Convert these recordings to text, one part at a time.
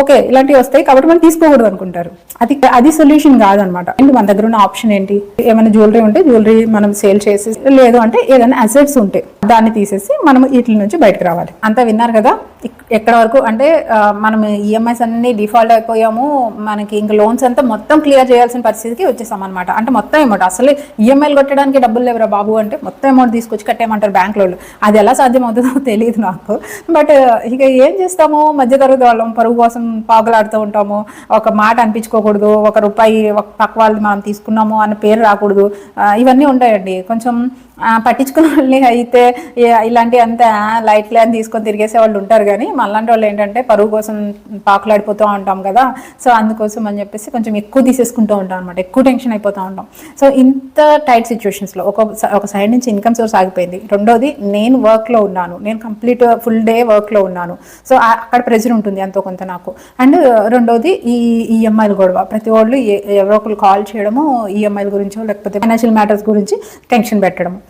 Okay ఇలాంటివి వస్తాయి కాబట్టి మనం తీసుకోకూడదు అనుకుంటారు. అది అది సొల్యూషన్ కాదనమాట. అండ్ మన దగ్గర ఉన్న ఆప్షన్ ఏంటి? ఏమైనా జ్యువెలరీ ఉంటే జ్యువెలరీ మనం సేల్ చేసి లేదు అంటే ఏదైనా అసెట్స్ ఉంటే దాన్ని తీసేసి మనం వీటి నుంచి బయటకు రావాలి. అంతా విన్నారు కదా? ఎక్కడ వరకు? అంటే మనం ఈఎంఐస్ అన్ని డిఫాల్ట్ అయిపోయాము. మనకి ఇంకా లోన్స్ అంతా మొత్తం క్లియర్ చేయాల్సిన పరిస్థితికి వచ్చేసాం అనమాట అంటే మొత్తం అమౌంట్ అసలు ఈఎంఐలు కొట్టడానికి డబ్బులు లేవురా బాబు అంటే మొత్తం అమౌంట్ తీసుకొచ్చి కట్టేయమంటారు బ్యాంక్ వాళ్ళు అది ఎలా సాధ్యం అవుతుందో తెలియదు నాకు. బట్ ఇక ఏం చేస్తాము? మధ్యతరగతి వాళ్ళం పరుగు కోసం పాగులాడుతూ ఉంటాము. ఒక మాట అనిపించుకోకూడదు ఒక రూపాయి ఒక పక్క వాళ్ళు మనం తీసుకున్నాము అన్న పేరు రాకూడదు. ఇవన్నీ ఉంటాయండి. కొంచెం పట్టించుకున్న వాళ్ళని అయితే ఇలాంటి అంతా లైట్ అని తీసుకొని తిరిగేసే వాళ్ళు ఉంటారు కానీ మళ్ళాంటి వాళ్ళు ఏంటంటే పరువు కోసం పాకులాడిపోతూ ఉంటాం కదా. సో అందుకోసం అని చెప్పేసి కొంచెం ఎక్కువ తీసేసుకుంటూ ఉంటాం అనమాట ఎక్కువ టెన్షన్ అయిపోతూ ఉంటాం. సో ఇంత టైట్ సిచ్యువేషన్స్లో ఒక ఒక సైడ్ నుంచి ఇన్కమ్ సోర్స్ ఆగిపోయింది. రెండోది నేను వర్క్లో ఉన్నాను. నేను కంప్లీట్ ఫుల్ డే వర్క్లో ఉన్నాను. సో అక్కడ ప్రెజర్ ఉంటుంది ఎంతో కొంత నాకు. అండ్ రెండోది ఈ ఈఎంఐలు గొడవ. ప్రతి వాళ్ళు ఏ- ఎవరో ఒకరు కాల్ చేయడము ఈఎంఐల గురించో లేకపోతే ఫైనాన్షియల్ మ్యాటర్స్ గురించి టెన్షన్ పెట్టడము.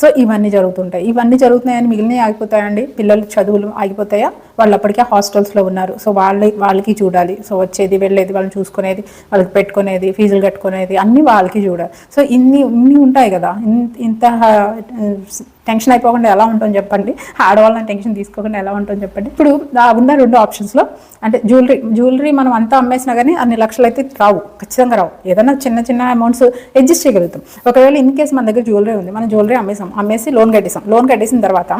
సో ఇవన్నీ జరుగుతుంటాయి. ఇవన్నీ జరుగుతున్నాయని మిగిలినవి ఆగిపోతాయండి. పిల్లలు చదువులు ఆగిపోతాయా? వాళ్ళు అప్పటికే హాస్టల్స్లో ఉన్నారు. సో వాళ్ళ వాళ్ళకి చూడాలి. సో వచ్చేది వెళ్ళేది వాళ్ళని చూసుకునేది వాళ్ళకి పెట్టుకునేది ఫీజులు కట్టుకునేది అన్నీ వాళ్ళకి చూడాలి. సో ఇన్ని ఇన్ని ఉంటాయి కదా. ఇంత టెన్షన్ అయిపోకుండా ఎలా ఉంటుందో చెప్పండి? ఆడవాళ్ళని టెన్షన్ తీసుకోకుండా ఎలా ఉంటుందో చెప్పండి? ఇప్పుడు ఉన్న రెండు ఆప్షన్స్లో అంటే జ్యువెలరీ జ్యువెలరీ మనం అంతా అమ్మేసినా కానీ అన్ని లక్షలు అయితే రావు. ఖచ్చితంగా రావు. ఏదైనా చిన్న చిన్న అమౌంట్స్ అడ్జస్ట్ చేయగలుగుతాం. ఒకవేళ ఇన్ కేసు మన దగ్గర జ్యువెలరీ ఉంది. మనం జ్యువెలరీ అమ్మేసాం అమ్మేసి లోన్ కట్టేసాం. లోన్ కట్టేసిన తర్వాత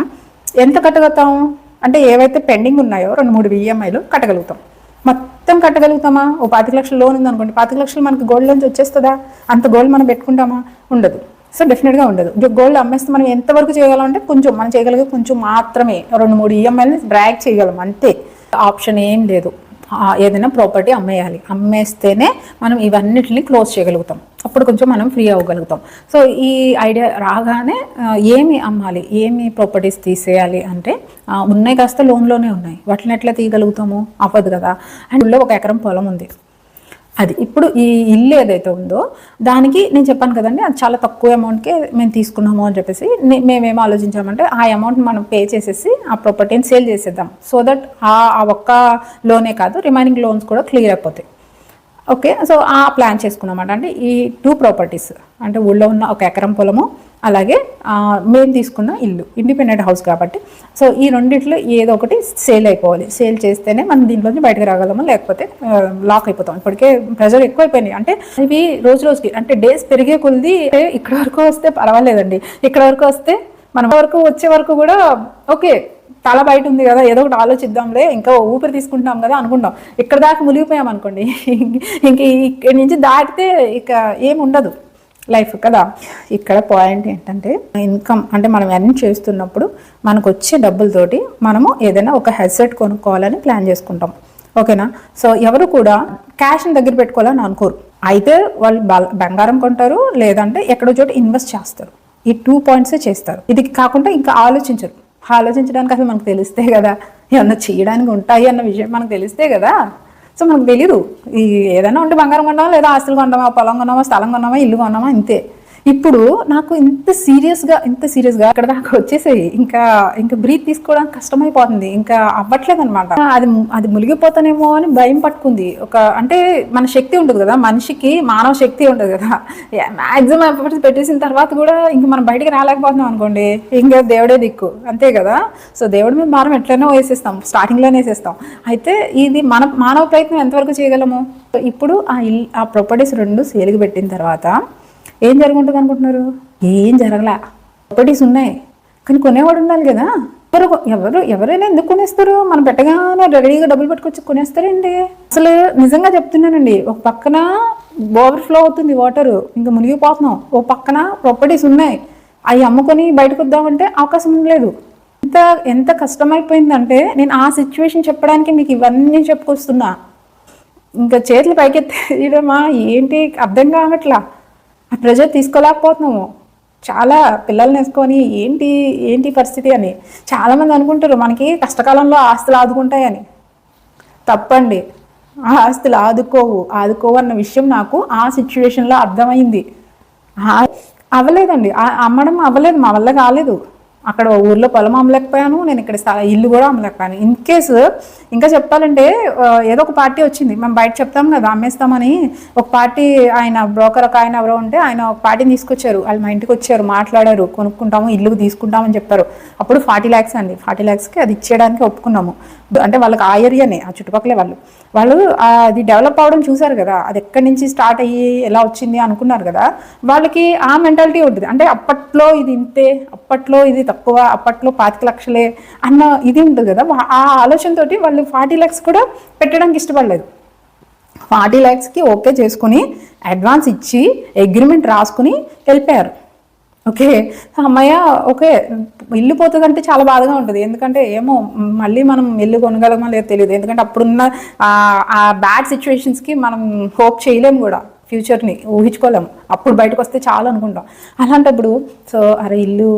ఎంత కట్టగలుగుతాం అంటే ఏవైతే పెండింగ్ ఉన్నాయో రెండు మూడు ఈఎంఐలు కట్టగలుగుతాం. మొత్తం కట్టగలుగుతామా? ఓ పాతిక లక్షల లోన్ ఉంది అనుకోండి పాతిక లక్షలు మనకి గోల్డ్ లోంచి వచ్చేస్తుందా? అంత గోల్డ్ మనం పెట్టుకుంటామా? ఉండదు. సో డెఫినెట్గా ఉండదు. గోల్డ్ అమ్మేస్తే మనం ఎంతవరకు చేయగలం అంటే కొంచెం మనం చేయగలిగే కొంచెం మాత్రమే. రెండు మూడు ఈఎంఐని డ్రాగ్ చేయగలం అంతే. ఆప్షన్ ఏం లేదు. ఏదైనా ప్రాపర్టీ అమ్మేయాలి. అమ్మేస్తేనే మనం ఇవన్నిటిని క్లోజ్ చేయగలుగుతాం. అప్పుడు కొంచెం మనం ఫ్రీ అవ్వగలుగుతాం. సో ఈ ఐడియా రాగానే ఏమి అమ్మాలి? ఏమి ప్రాపర్టీస్ తీసేయాలి అంటే ఉన్నాయి కాస్త లోన్లోనే ఉన్నాయి. వాటిని ఎట్లా తీయగలుగుతాము? అవ్వదు కదా. అండ్ ఒక ఎకరం పొలం ఉంది. అది ఇప్పుడు ఈ ఇల్లు ఏదైతే ఉందో దానికి నేను చెప్పాను కదండి అది చాలా తక్కువ అమౌంట్కే మేము తీసుకున్నాము అని చెప్పేసి మేమేం ఆలోచించామంటే ఆ అమౌంట్ మనం పే చేసేసి ఆ ప్రాపర్టీని సేల్ చేసేద్దాం. సో దట్ ఆ ఆ ఒక్క లోనే కాదు రిమైనింగ్ లోన్స్ కూడా క్లియర్ అయిపోతాయి. ఓకే? సో ఆ ప్లాన్ చేసుకున్నామంట. అంటే ఈ టూ ప్రాపర్టీస్ అంటే ఊళ్ళో ఉన్న ఒక ఎకరం పొలము అలాగే మేము తీసుకున్న ఇల్లు ఇండిపెండెంట్ హౌస్ కాబట్టి. సో ఈ రెండిట్లో ఏదో ఒకటి సేల్ అయిపోవాలి. సేల్ చేస్తేనే మనం దీంట్లోంచి బయటకు రాగలము లేకపోతే లాక్ అయిపోతాం ఇప్పటికే ప్రెజర్ ఎక్కువైపోయినాయి. అంటే ఇవి రోజు రోజుకి అంటే డేస్ పెరిగే కొద్ది ఇక్కడ వరకు వస్తే పర్వాలేదండి. ఇక్కడ వరకు వస్తే మన వరకు వచ్చే వరకు కూడా ఓకే తల బయట ఉంది కదా ఏదో ఒకటి ఆలోచిద్దాంలే ఇంకా ఊపిరి తీసుకుంటాం కదా అనుకుంటాం. ఇక్కడ దాకా మునిగిపోయాం అనుకోండి ఇంక ఇక్కడి నుంచి దాటితే ఇక ఏమి ఉండదు. లైఫ్ కదా. ఇక్కడ పాయింట్ ఏంటంటే ఇన్కమ్ అంటే మనం ఎర్న్ చేస్తున్నప్పుడు మనకు వచ్చే డబ్బులతోటి మనము ఏదైనా ఒక హెడ్సెట్ కొనుక్కోవాలని ప్లాన్ చేసుకుంటాం. ఓకేనా? సో ఎవరు కూడా క్యాష్ని దగ్గర పెట్టుకోవాలని అనుకోరు. అయితే వాళ్ళు బ- బంగారం కొంటారు లేదంటే ఎక్కడో చోట ఇన్వెస్ట్ చేస్తారు. ఈ టూ పాయింట్సే చేస్తారు. ఇది కాకుండా ఇంకా ఆలోచించరు. ఆలోచించడానికి అసలు మనకు తెలిస్తే కదా ఏమన్నా చేయడానికి ఉంటాయి అన్న విషయం మనకు తెలిస్తే కదా. సో మనకు తెలియదు ఈ ఏదైనా ఉంటే బంగారం కొన్నామా లేదా ఆస్తులు కొన్నామా పొలం కొన్నామా స్థలం కొన్నామా ఇల్లు కొన్నామా ఇంతే ఇప్పుడు నాకు ఇంత సీరియస్గా ఇంత సీరియస్గా అక్కడ నాకు వచ్చేసాయి. ఇంకా ఇంకా బ్రీత్ తీసుకోవడానికి కష్టమైపోతుంది. ఇంకా అవ్వట్లేదు అనమాట అది అది మునిగిపోతానేమో అని భయం పట్టుకుంది. ఒక అంటే మన శక్తి ఉంటుంది కదా. మనిషికి మానవ శక్తి ఉంటుంది కదా. మ్యాక్సిమం ఎఫర్ట్స్ పెట్టేసిన తర్వాత కూడా ఇంక మనం బయటికి రాలేకపోతున్నాం అనుకోండి. ఇంకా దేవుడే దిక్కు. అంతే కదా. సో దేవుడి మీద భారం ఎట్లైనా వేసేస్తాం. స్టార్టింగ్లోనే వేసేస్తాం. అయితే ఇది మన మానవ ప్రయత్నం ఎంతవరకు చేయగలము? ఇప్పుడు ఆ ఇల్ ఆ ప్రాపర్టీస్ రెండు సేలుగు పెట్టిన తర్వాత ఏం జరుగుంటుంది అనుకుంటున్నారు? ఏం జరగలా. ప్రాపర్టీస్ ఉన్నాయి కానీ కొనేవాడు ఉండాలి కదా. ఎవరు ఎవరు ఎవరైనా ఎందుకు కొనేస్తారు? మనం పెట్టగానే రెడీగా డబ్బులు పట్టుకొచ్చి కొనేస్తారండి అసలు నిజంగా చెప్తున్నానండి. ఒక పక్కన ఓవర్ఫ్లో అవుతుంది వాటర్. ఇంకా మునిగిపోతున్నాం. ఓ పక్కన ప్రాపర్టీస్ ఉన్నాయి అవి అమ్ముకొని బయటకు వద్దామంటే అవకాశం ఉండలేదు. ఎంత ఎంత కష్టమైపోయిందంటే నేను ఆ సిచ్యువేషన్ చెప్పడానికి మీకు ఇవన్నీ చెప్పుకొస్తున్నా. ఇంకా చేతులు పైకెత్తేయడమా? ఏంటి? అర్థం కావట్లా. ఆ ప్రెజర్ తీసుకోలేకపోతున్నాము. చాలా పిల్లల్ని వేసుకొని ఏంటి ఏంటి పరిస్థితి అని చాలామంది అనుకుంటారు మనకి కష్టకాలంలో ఆస్తులు ఆదుకుంటాయని. తప్పండి ఆ ఆస్తులు ఆదుకోవు ఆదుకోవు అన్న విషయం నాకు ఆ సిచ్యువేషన్లో అర్థమైంది. అవ్వలేదండి అమ్మడం అవ్వలేదు మా వల్ల కాలేదు. అక్కడ ఊర్లో పొలం అమ్మలేకపోయాను నేను ఇక్కడ ఇల్లు కూడా అమ్మలేకపోయాను. ఇన్ కేసు ఇంకా చెప్పాలంటే ఏదో ఒక పార్టీ వచ్చింది. మేము బయట చెప్తాం కదా అమ్మేస్తామని. ఒక పార్టీ ఆయన బ్రోకర్ ఒక ఆయన ఎవరో ఉంటే ఆయన ఒక పార్టీని తీసుకొచ్చారు. వాళ్ళు మా ఇంటికి వచ్చారు మాట్లాడారు కొనుక్కుంటాము ఇల్లు తీసుకుంటామని చెప్పారు. అప్పుడు ఫార్టీ ల్యాక్స్ అండి. ఫార్టీ ల్యాక్స్కి అది ఇచ్చేయడానికి ఒప్పుకున్నాము. అంటే వాళ్ళకి ఆ ఏరియానే ఆ చుట్టుపక్కలే వాళ్ళు. వాళ్ళు అది డెవలప్ అవడం చూసారు కదా అది ఎక్కడి నుంచి స్టార్ట్ అయ్యి ఎలా వచ్చింది అనుకున్నారు కదా వాళ్ళకి ఆ మెంటాలిటీ ఉంటుంది. అంటే అప్పట్లో ఇది ఇంతే అప్పట్లో ఇది తక్కువ అప్పట్లో పాతిక లక్షలే అన్న ఇది ఉంటుంది కదా. ఆ ఆలోచనతోటి వాళ్ళు ఫార్టీ ల్యాక్స్ కూడా పెట్టడానికి ఇష్టపడలేదు. ఫార్టీ ల్యాక్స్కి ఓకే చేసుకుని అడ్వాన్స్ ఇచ్చి అగ్రిమెంట్ రాసుకుని వెళ్ళిపోయారు. ఓకే? అమ్మయ్య ఓకే. ఇల్లు పోతుందంటే చాలా బాధగా ఉంటుంది. ఎందుకంటే ఏమో మళ్ళీ మనం ఇల్లు కొనగలమో లేదో తెలియదు. ఎందుకంటే అప్పుడున్న ఆ- ఆ బ్యాడ్ సిచ్యువేషన్స్కి మనం హోప్ చేయలేము కూడా. ఫ్యూచర్ని ఊహించుకోలేము. అప్పుడు బయటకు వస్తే చాలు అనుకుంటాం. అలాంటప్పుడు సో అరే ఇల్లు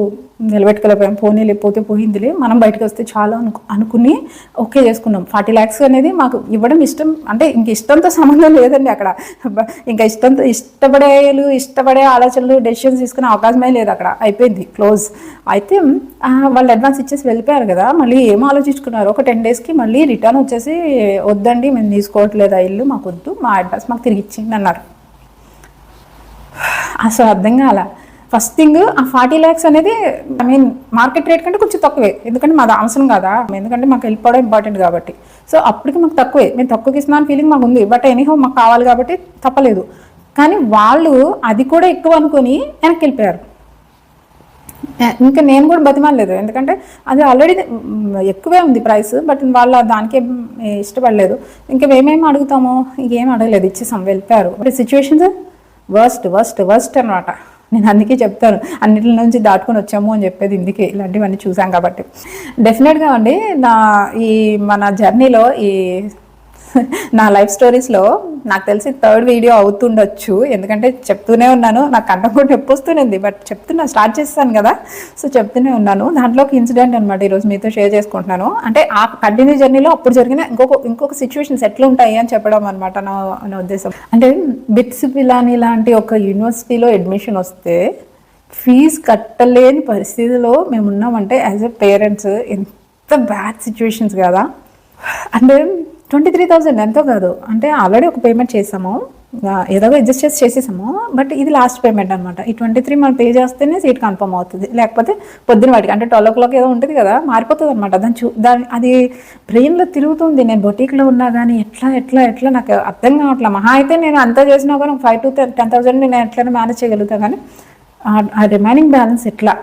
నిలబెట్టుకోలేకపోయాం పోనీ లేకపోతే పోయిందిలే మనం బయటకు వస్తే చాలు అనుకు అనుకుని ఓకే చేసుకున్నాం. ఫార్టీ ల్యాక్స్ అనేది మాకు ఇవ్వడం ఇష్టం అంటే ఇంక ఇష్టంతో సంబంధం లేదండి అక్కడ. ఇంకా ఇష్టంతో ఇష్టపడేలు ఇష్టపడే ఆలోచనలు డెసిషన్స్ తీసుకునే అవకాశమే లేదు అక్కడ. అయిపోయింది క్లోజ్. అయితే వాళ్ళు అడ్వాన్స్ ఇచ్చేసి వెళ్ళిపోయారు కదా మళ్ళీ ఏం ఆలోచించుకున్నారు? ఒక టెన్ డేస్కి మళ్ళీ రిటర్న్ వచ్చేసి వద్దండి మేము తీసుకోవట్లేదు ఆ ఇల్లు మాకు వద్దు మా అడ్వాన్స్ మాకు తిరిగి ఇచ్చింది అన్నారు. అసలు అర్థం కాల. ఫస్ట్ థింగ్ ఆ ఫార్టీ ల్యాక్స్ అనేది ఐ మీన్ మార్కెట్ రేట్ కంటే కొంచెం తక్కువే. ఎందుకంటే మాది అవసరం కదా? ఎందుకంటే మాకు వెళ్ళిపోవడం ఇంపార్టెంట్ కాబట్టి. సో అప్పటికి మాకు తక్కువే. మేము తక్కువకి ఇస్తున్నా ఫీలింగ్ మాకు ఉంది. బట్ ఎనీహో మాకు కావాలి కాబట్టి తప్పలేదు. కానీ వాళ్ళు అది కూడా ఎక్కువ అనుకొని వెనక్కి వెళ్ళిపోయారు. ఇంకా నేను కూడా బతిమాలేదు ఎందుకంటే అది ఆల్రెడీ ఎక్కువే ఉంది ప్రైస్ బట్ వాళ్ళ దానికే ఇష్టపడలేదు. ఇంకా మేమేం అడుగుతాము ఇంకేం అడగలేదు. ఇచ్చేసాం వెళ్ళిపోయారు. But situations worst worst worst అనమాట నేను అందుకే చెప్తాను. అన్నిటి నుంచి దాటుకొని వచ్చాము అని చెప్పేది ఇందుకే. ఇలాంటివన్నీ చూసాం కాబట్టి. డెఫినెట్గా అండి నా ఈ మన జర్నీలో ఈ నా లైఫ్ స్టోరీస్లో నాకు తెలిసి థర్డ్ వీడియో అవుతుండొచ్చు. ఎందుకంటే చెప్తూనే ఉన్నాను. నాకు కంటం కూడా నొప్పి వస్తూనే బట్ చెప్తున్నా స్టార్ట్ చేస్తాను కదా. సో చెప్తూనే ఉన్నాను. దాంట్లో ఒక ఇన్సిడెంట్ అనమాట ఈరోజు మీతో షేర్ చేసుకుంటున్నాను. అంటే ఆ కంటిన్యూ జర్నీలో అప్పుడు జరిగిన ఇంకొక ఇంకొక సిచ్యువేషన్స్ ఎట్లా ఉంటాయి అని చెప్పడం అనమాట నా నా ఉద్దేశం. అంటే బిట్స్ పిలాని లాంటి ఒక యూనివర్సిటీలో అడ్మిషన్ వస్తే ఫీజు కట్టలేని పరిస్థితిలో మేము ఉన్నామంటే యాజ్ ఎ పేరెంట్స్ ఎంత బ్యాడ్ సిచ్యువేషన్స్ కదా. అంటే ట్వంటీ త్రీ థౌజండ్ ఎంతో కాదు. అంటే ఆల్రెడీ ఒక పేమెంట్ చేసాము. ఏదో అడ్జస్ట్ చేసి చేసేసాము. బట్ ఇది లాస్ట్ పేమెంట్ అనమాట ఈ ట్వంటీ త్రీ మనం పే చేస్తేనే సీట్ కన్ఫర్మ్ అవుతుంది. లేకపోతే పొద్దున వాటికి అంటే ట్వెల్వ్ ఓ క్లాక్ ఏదో ఉంటుంది కదా మారిపోతుంది అనమాట దాని చూ దాని అది బ్రెయిన్లో తిరుగుతుంది. నేను బొటీక్లో ఉన్నా కానీ ఎట్లా ఎట్లా ఎట్లా నాకు అర్థం కావట్లే. మహా అయితే నేను అంతా చేసినా కానీ ఫైవ్ టు టెన్ థౌసండ్ నేను ఎట్లా మేనేజ్ చేయగలుగుతా కానీ ఆ రిమైనింగ్ బ్యాలెన్స్ ఎట్లా?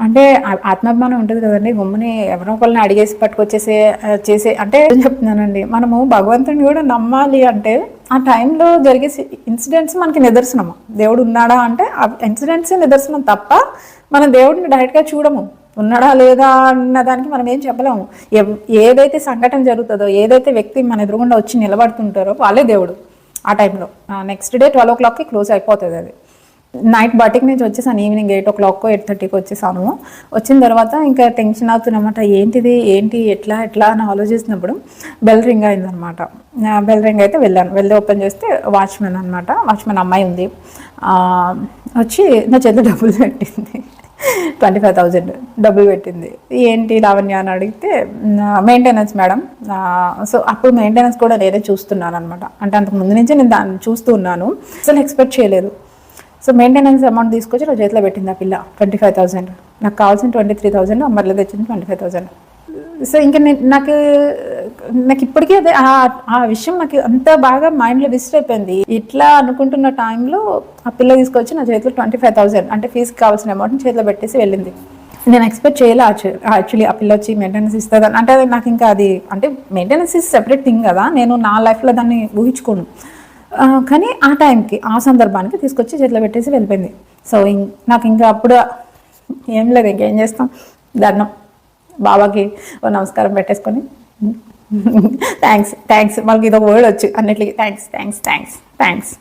అంటే ఆత్మాభిమానం ఉంటుంది కదండి. గమ్ముని ఎవరో ఒకళ్ళని అడిగేసి పట్టుకొచ్చేసే చేసే అంటే చెప్తున్నానండి. మనము భగవంతుని కూడా నమ్మాలి అంటే ఆ టైంలో జరిగే ఇన్సిడెంట్స్ మనకి నిదర్శనము. దేవుడు ఉన్నాడా అంటే ఆ ఇన్సిడెంట్స్ నిదర్శనం తప్ప మనం దేవుడిని డైరెక్ట్గా చూడము. ఉన్నాడా లేదా అన్న దానికి మనం ఏం చెప్పలేము. ఏదైతే సంఘటన జరుగుతుందో ఏదైతే వ్యక్తి మన ఎదురుగుండా వచ్చి నిలబడుతుంటారో వాళ్ళే దేవుడు ఆ టైంలో. నెక్స్ట్ డే ట్వెల్వ్ ఓ క్లాక్కి క్లోజ్ అయిపోతుంది అది. నైట్ బయటికి నుంచి వచ్చేసాను evening eight o'clock eight థర్టీకి వచ్చేసాను. వచ్చిన తర్వాత ఇంకా టెన్షన్ అవుతున్నమాట ఏంటిది? ఏంటి? ఎట్లా? ఎట్లా? అని ఆలోచిస్తున్నప్పుడు బెల్ రింగ్ అయిందనమాట బెల్ రింగ్ అయితే వెళ్ళాను. వెళ్ళి ఓపెన్ చేస్తే వాచ్మెన్ అనమాట వాచ్మెన్ అమ్మాయి ఉంది. వచ్చి నా చేతి డబ్బులు పెట్టింది. ట్వంటీ ఫైవ్ థౌజండ్ డబ్బులు పెట్టింది. ఏంటి లావణ్య? అని అడిగితే మెయింటెనెన్స్ మేడం. సో అప్పుడు మెయింటెనెన్స్ కూడా నేనే చూస్తున్నాను అనమాట అంటే అంతకు ముందు నుంచే నేను దాన్ని చూస్తూ ఉన్నాను. అసలు ఎక్స్పెక్ట్ చేయలేదు. సో మెయింటెనెన్స్ అమౌంట్ తీసుకొచ్చి నా చేతిలో పెట్టింది ఆ పిల్ల ట్వంటీ ఫైవ్ థౌసండ్ నాకు కావాల్సిన ట్వంటీ త్రీ థౌసండ్ అమ్మర్లో తెచ్చింది ట్వంటీ ఫైవ్ థౌసండ్ సో ఇంకా నేను నాకు నాకు ఇప్పటికీ అదే ఆ విషయం నాకు అంత బాగా మైండ్లో విసిట్ అయిపోయింది. ఇట్లా అనుకుంటున్న టైంలో ఆ పిల్ల తీసుకొచ్చి నా చేతిలో ట్వంటీ ఫైవ్ థౌసండ్ అంటే ఫీజుకి కావాల్సిన అమౌంట్ని చేతిలో పెట్టేసి వెళ్ళింది. నేను ఎక్స్పెక్ట్ చేయలే యాక్చువల్లీ ఆ పిల్ల వచ్చి మెయింటెనెన్స్ ఇస్తుంది అంటే అది నాకు ఇంకా అది అంటే మెయింటెనెన్స్ ఇస్ సెపరేట్ థింగ్ కదా. నేను నా లైఫ్లో దాన్ని ఊహించుకోను. కానీ ఆ టైంకి ఆ సందర్భానికి తీసుకొచ్చి చేతిలో పెట్టేసి వెళ్ళిపోయింది. సో ఇం- నాకు ఇంకా అప్పుడు ఏం లేదు ఇంకేం చేస్తాం? దండం బాబాకి ఓ నమస్కారం పెట్టేసుకొని. థ్యాంక్స్ థ్యాంక్స్ మనకి ఇదొక వర్డ్ వచ్చు అన్నిటికీ. థ్యాంక్స్ థ్యాంక్స్ థ్యాంక్స్ థ్యాంక్స్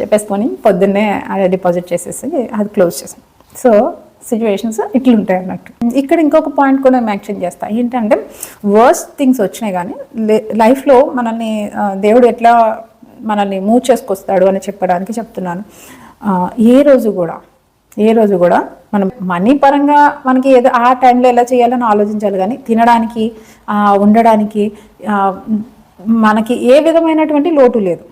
చెప్పేసుకొని పొద్దున్నే అది డిపాజిట్ చేసేసి అది క్లోజ్ చేసాం. సో సిచ్యువేషన్స్ ఇట్లుంటాయి అన్నట్టు. ఇక్కడ ఇంకొక పాయింట్ కూడా మెన్షన్ చేస్తా. ఏంటంటే వర్స్ట్ థింగ్స్ వచ్చినాయి కానీ లైఫ్లో మనల్ని దేవుడు ఎట్లా మనల్ని మూవ్ చేసుకొస్తాడు అని చెప్పడానికి చెప్తున్నాను. ఏ రోజు కూడా ఏ రోజు కూడా మనం మనీ పరంగా మనకి ఏదో ఆ టైంలో ఎలా చేయాలని ఆలోచించాలి కానీ తినడానికి ఉండడానికి మనకి ఏ విధమైనటువంటి లోటు లేదు.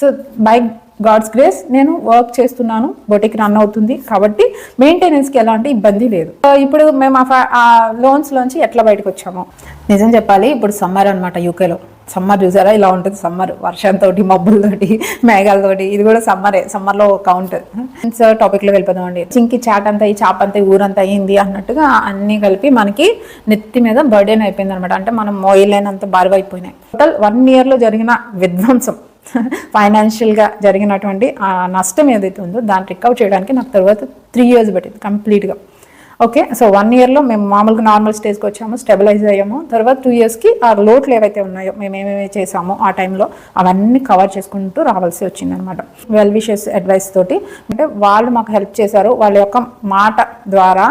సో బై గాడ్స్ గ్రేస్ నేను వర్క్ చేస్తున్నాను బొటిక్ రన్ అవుతుంది కాబట్టి మెయింటెనెన్స్కి ఎలాంటి ఇబ్బంది లేదు. సో ఇప్పుడు మేము ఆ ఫ- ఆ లోన్స్లోంచి ఎట్లా బయటకు వచ్చాము నిజం చెప్పాలి ఇప్పుడు సమ్మర్ అనమాట యూకేలో. సమ్మర్ చూసారా? ఇలా ఉంటుంది సమ్మర్. వర్షంతో మబ్బులతోటి మేఘాలతోటి. ఇది కూడా సమ్మరే. సమ్మర్లో కౌంట్ సో టాపిక్లో వెళ్ళిపోదాం అండి చింకి చాట్ అంతా ఈ చాప్ అంతా ఊరంతా అయింది అన్నట్టుగా అన్నీ కలిపి మనకి నెత్తి మీద బర్డెన్ అయిపోయింది అనమాట అంటే మనం మోయలేనంత బరువు అయిపోయినాయి టోటల్ వన్ ఇయర్లో జరిగిన విధ్వంసం ఫైనాన్షియల్గా జరిగినటువంటి ఆ నష్టం ఏదైతే ఉందో దాన్ని రికవర్ చేయడానికి నాకు తర్వాత త్రీ ఇయర్స్ పట్టింది కంప్లీట్గా ఓకే సో వన్ ఇయర్లో మేము మామూలుగా నార్మల్ స్టేజ్కి వచ్చాము స్టెబిలైజ్ అయ్యాము. తర్వాత టూ ఇయర్స్కి ఆ లోట్లు ఏవైతే ఉన్నాయో మేము ఏమేమి చేసామో ఆ టైంలో అవన్నీ కవర్ చేసుకుంటూ రావాల్సి వచ్చిందనమాట వెల్ విషెస్ అడ్వైస్ తోటి. అంటే వాళ్ళు మాకు హెల్ప్ చేశారు వాళ్ళ యొక్క మాట ద్వారా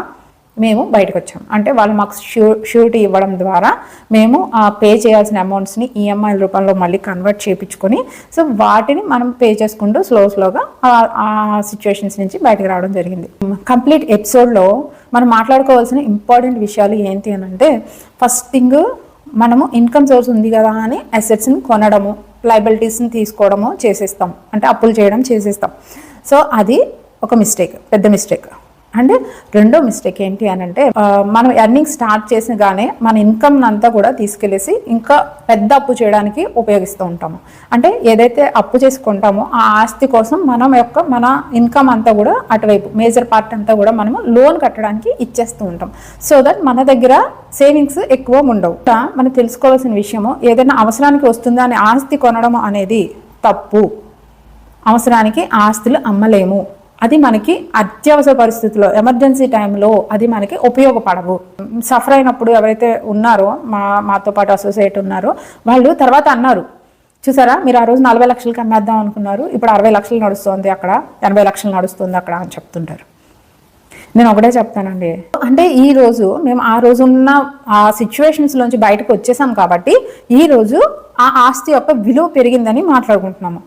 మేము బయటకు వచ్చాం. అంటే వాళ్ళు మాకు షూ షూరిటీ ఇవ్వడం ద్వారా మేము ఆ పే చేయాల్సిన అమౌంట్స్ని ఈఎంఐల రూపంలో మళ్ళీ కన్వర్ట్ చేయించుకొని సో వాటిని మనం పే చేసుకుంటూ స్లో స్లోగా ఆ- ఆ సిచ్యువేషన్స్ నుంచి బయటకు రావడం జరిగింది. కంప్లీట్ ఎపిసోడ్లో మనం మాట్లాడుకోవాల్సిన ఇంపార్టెంట్ విషయాలు ఏంటి అని అంటే ఫస్ట్ థింగ్ మనము ఇన్కమ్ సోర్స్ ఉంది కదా అని అసెట్స్ని కొనడము లైబిలిటీస్ని తీసుకోవడము చేసేస్తాం. అంటే అప్పులు చేయడం చేసేస్తాం. సో అది ఒక మిస్టేక్ పెద్ద మిస్టేక్ అంటే రెండో మిస్టేక్ ఏంటి అని అంటే మనం ఎర్నింగ్ స్టార్ట్ చేసినగానే మన ఇన్కమ్ అంతా కూడా తీసుకెళ్ళేసి ఇంకా పెద్ద అప్పు చేయడానికి ఉపయోగిస్తూ ఉంటాము. అంటే ఏదైతే అప్పు చేసుకుంటామో ఆ ఆస్తి కోసం మనం యొక్క మన ఇన్కమ్ అంతా కూడా అటువైపు మేజర్ పార్ట్ అంతా కూడా మనము లోన్ కట్టడానికి ఇచ్చేస్తూ ఉంటాం. సో దట్ మన దగ్గర సేవింగ్స్ ఎక్కువ ఉండవు. మనం తెలుసుకోవాల్సిన విషయము ఏదైనా అవసరానికి వస్తుందా అని ఆస్తి కొనడం అనేది తప్పు. అవసరానికి ఆస్తులు అమ్మలేము. అది మనకి అత్యవసర పరిస్థితుల్లో ఎమర్జెన్సీ టైంలో అది మనకి ఉపయోగపడవు. సఫర్ అయినప్పుడు ఎవరైతే ఉన్నారో మా మాతో పాటు అసోసియేట్ ఉన్నారో వాళ్ళు తర్వాత అన్నారు చూసారా మీరు ఆ రోజు నలభై లక్షలకి అమ్మేద్దాం అనుకున్నారు ఇప్పుడు అరవై లక్షలు నడుస్తుంది అక్కడ ఎనభై లక్షలు నడుస్తుంది అక్కడ అని చెప్తుంటారు. నేను ఒకటే చెప్తానండి. అంటే ఈ రోజు మేము ఆ రోజు ఉన్న ఆ సిచ్యువేషన్స్ నుంచి బయటకు వచ్చేసాం కాబట్టి ఈ రోజు ఆ ఆస్తి యొక్క విలువ పెరిగిందని మాట్లాడుకుంటున్నాము.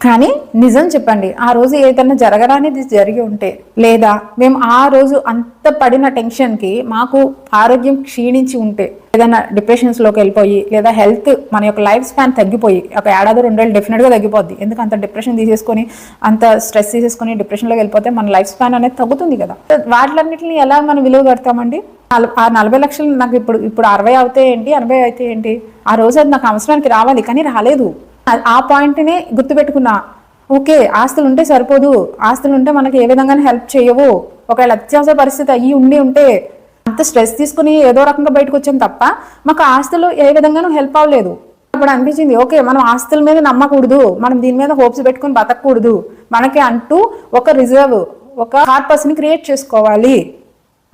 కానీ నిజం చెప్పండి ఆ రోజు ఏదైనా జరగరానిది జరిగి ఉంటే లేదా మేము ఆ రోజు అంత పడిన టెన్షన్కి మాకు ఆరోగ్యం క్షీణించి ఉంటే ఏదైనా డిప్రెషన్స్లోకి వెళ్ళిపోయి లేదా హెల్త్ మన యొక్క లైఫ్ స్పాన్ తగ్గిపోయి ఒక ఏడాది రెండేళ్ళు డెఫినెట్గా తగ్గిపోద్ది. ఎందుకు అంత డిప్రెషన్ తీసేసుకొని అంత స్ట్రెస్ తీసేసుకొని డిప్రెషన్లోకి వెళ్ళిపోతే మన లైఫ్ స్పాన్ అనేది తగ్గుతుంది కదా. వాటిలన్నింటిని ఎలా మనం విలువ కడతామండి? నల- ఆ నలభై లక్షలు నాకు ఇప్పుడు ఇప్పుడు అరవై అవుతాయి ఏంటి ఎనభై అయితే ఏంటి? ఆ రోజు అది నాకు అవసరానికి రావాలి కానీ రాలేదు. ఆ- పాయింట్నే గుర్తుపెట్టుకున్నా. ఓకే ఆస్తులు ఉంటే సరిపోదు. ఆస్తులు ఉంటే మనకి ఏ విధంగా హెల్ప్ చేయవు. ఒకవేళ అత్యవసర పరిస్థితి అయ్యి ఉండి ఉంటే అంత స్ట్రెస్ తీసుకుని ఏదో రకంగా బయటకు వచ్చాం తప్ప మాకు ఆస్తులు ఏ విధంగానూ హెల్ప్ అవ్వలేదు. అప్పుడు అనిపించింది ఓకే మనం ఆస్తుల మీద నమ్మకూడదు. మనం దీని మీద హోప్స్ పెట్టుకుని బతకూడదు మనకి అంటూ ఒక రిజర్వ్ ఒక కార్పస్ పర్సన్ క్రియేట్ చేసుకోవాలి.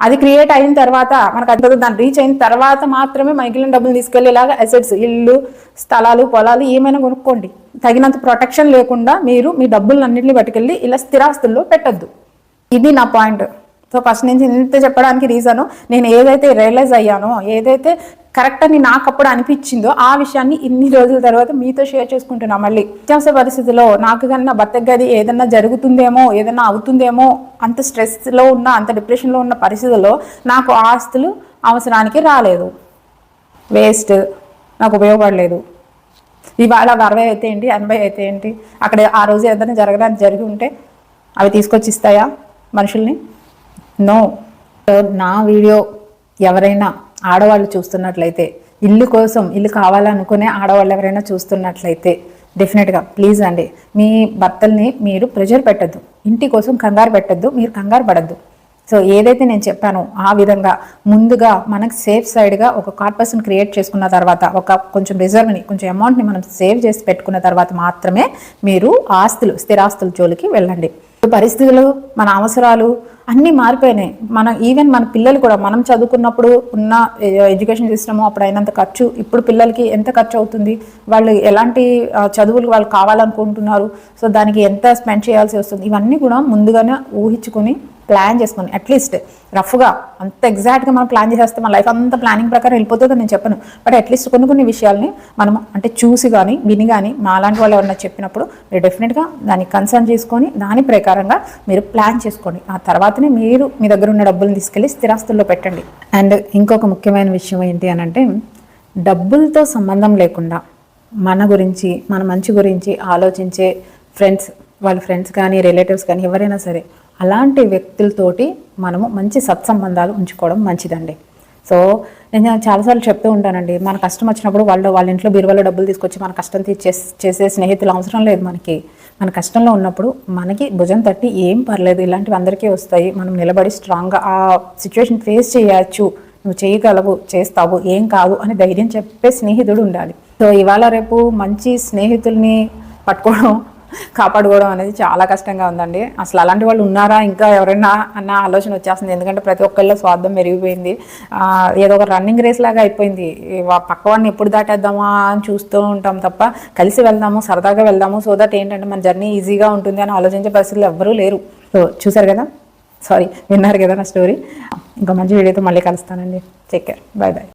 అది క్రియేట్ అయిన తర్వాత మనకు అంత దాన్ని రీచ్ అయిన తర్వాత మాత్రమే మిగిలిన డబ్బులు తీసుకెళ్ళేలాగా అసెట్స్ ఇల్లు స్థలాలు పొలాలు ఏమైనా కొనుక్కోండి. తగినంత ప్రొటెక్షన్ లేకుండా మీరు మీ డబ్బులన్నింటినీ పట్టుకెళ్ళి ఇలా స్థిరాస్తుల్లో పెట్టద్దు. ఇది నా పాయింట్ సో ఫస్ట్ నుంచి ఇంత చెప్పడానికి రీజను నేను ఏదైతే రియలైజ్ అయ్యానో ఏదైతే కరెక్ట్ అని నాకు అప్పుడు అనిపించిందో ఆ విషయాన్ని ఇన్ని రోజుల తర్వాత మీతో షేర్ చేసుకుంటున్నా మళ్ళీ. అత్యవసర పరిస్థితిలో నాకు కన్నా నా గది ఏదన్నా జరుగుతుందేమో ఏదన్నా అవుతుందేమో అంత స్ట్రెస్లో ఉన్న అంత డిప్రెషన్లో ఉన్న పరిస్థితుల్లో నాకు ఆస్తులు అవసరానికి రాలేదు. వేస్ట్ నాకు ఉపయోగపడలేదు. ఇవాళ అరవై అయితే ఏంటి ఎనభై అయితే ఏంటి అక్కడ ఆ రోజు ఏదైనా జరగడానికి జరిగి ఉంటే అవి తీసుకొచ్చి ఇస్తాయా మనుషుల్ని? నో. నా వీడియో ఎవరైనా ఆడవాళ్ళు చూస్తున్నట్లయితే ఇల్లు కోసం ఇల్లు కావాలనుకునే ఆడవాళ్ళు ఎవరైనా చూస్తున్నట్లయితే డెఫినెట్గా ప్లీజ్ అండి మీ భర్తల్ని మీరు ప్రెషర్ పెట్టద్దు. ఇంటి కోసం కంగారు పెట్టద్దు మీరు కంగారు పడద్దు. సో ఏదైతే నేను చెప్పానో ఆ విధంగా ముందుగా మనకు సేఫ్ సైడ్గా ఒక కార్పస్ని క్రియేట్ చేసుకున్న తర్వాత ఒక కొంచెం రిజర్వ్ని కొంచెం అమౌంట్ని మనం సేవ్ చేసి పెట్టుకున్న తర్వాత మాత్రమే మీరు ఆస్తులు స్థిరాస్తుల జోలికి వెళ్ళండి. పరిస్థితులు మన అవసరాలు అన్నీ మారిపోయినాయి. మన ఈవెన్ మన పిల్లలు కూడా మనం చదువుకున్నప్పుడు ఉన్న ఎడ్యుకేషన్ సిస్టమ్ అప్పుడు అయినంత ఖర్చు ఇప్పుడు పిల్లలకి ఎంత ఖర్చు అవుతుంది? వాళ్ళు ఎలాంటి చదువులు వాళ్ళు కావాలనుకుంటున్నారు? సో దానికి ఎంత స్పెండ్ చేయాల్సి వస్తుంది? ఇవన్నీ కూడా ముందుగానే ఊహించుకొని ప్లాన్ చేసుకొని అట్లీస్ట్ రఫ్గా అంత ఎగ్జాక్ట్గా మనం ప్లాన్ చేసేస్తే మన లైఫ్ అంతా ప్లానింగ్ ప్రకారం వెళ్ళిపోతుందో నేను చెప్పను. బట్ అట్లీస్ట్ కొన్ని కొన్ని విషయాల్ని మనం అంటే చూసి కానీ విని కానీ మా లాంటి వాళ్ళు ఎవరన్నా చెప్పినప్పుడు మీరు డెఫినెట్గా దాన్ని కన్సర్న్ చేసుకొని దాని ప్రకారంగా మీరు ప్లాన్ చేసుకోండి. ఆ తర్వాతనే మీరు మీ దగ్గర ఉన్న డబ్బులు తీసుకెళ్ళి స్థిరాస్తుల్లో పెట్టండి. అండ్ ఇంకొక ముఖ్యమైన విషయం ఏంటి అని అంటే డబ్బులతో సంబంధం లేకుండా మన గురించి మన మంచి గురించి ఆలోచించే ఫ్రెండ్స్ వాళ్ళ ఫ్రెండ్స్ కానీ రిలేటివ్స్ కానీ ఎవరైనా సరే అలాంటి వ్యక్తులతోటి మనము మంచి సత్సంబంధాలు ఉంచుకోవడం మంచిదండి. సో నేను చాలాసార్లు చెప్తూ ఉంటానండి మన కష్టం వచ్చినప్పుడు వాళ్ళు వాళ్ళ ఇంట్లో బీరువాలో డబ్బులు తీసుకొచ్చి మన కష్టం తీర్చే చేసే స్నేహితులు అవసరం లేదు మనకి. మన కష్టంలో ఉన్నప్పుడు మనకి భుజం తట్టి ఏం పర్లేదు ఇలాంటివి అందరికీ వస్తాయి. మనం నిలబడి స్ట్రాంగ్గా ఆ సిచ్యువేషన్ ఫేస్ చేయొచ్చు. నువ్వు చేయగలవు చేస్తావు ఏం కాదు అని ధైర్యం చెప్పే స్నేహితుడు ఉండాలి. సో ఇవాళ రేపు మంచి స్నేహితుల్ని పట్టుకోవడం కాపాడుకోవడం అనేది చాలా కష్టంగా ఉందండి. అసలు అలాంటి వాళ్ళు ఉన్నారా? ఇంకా ఎవరైనా అన్న ఆలోచన వచ్చేస్తుంది. ఎందుకంటే ప్రతి ఒక్కళ్ళ స్వార్థం పెరిగిపోయింది. ఏదో ఒక రన్నింగ్ రేస్ లాగా అయిపోయింది. పక్కవాడిని ఎప్పుడు దాటేద్దామా అని చూస్తూ ఉంటాం తప్ప కలిసి వెళ్దాము సరదాగా వెళ్దాము సో దట్ ఏంటంటే మన జర్నీ ఈజీగా ఉంటుంది అని ఆలోచించే పరిస్థితులు ఎవ్వరూ లేరు. సో చూసారు కదా? సారీ విన్నారు కదా నా స్టోరీ ఇంకా మంచి వీడియోతో మళ్ళీ కలుస్తానండి. Take care bye bye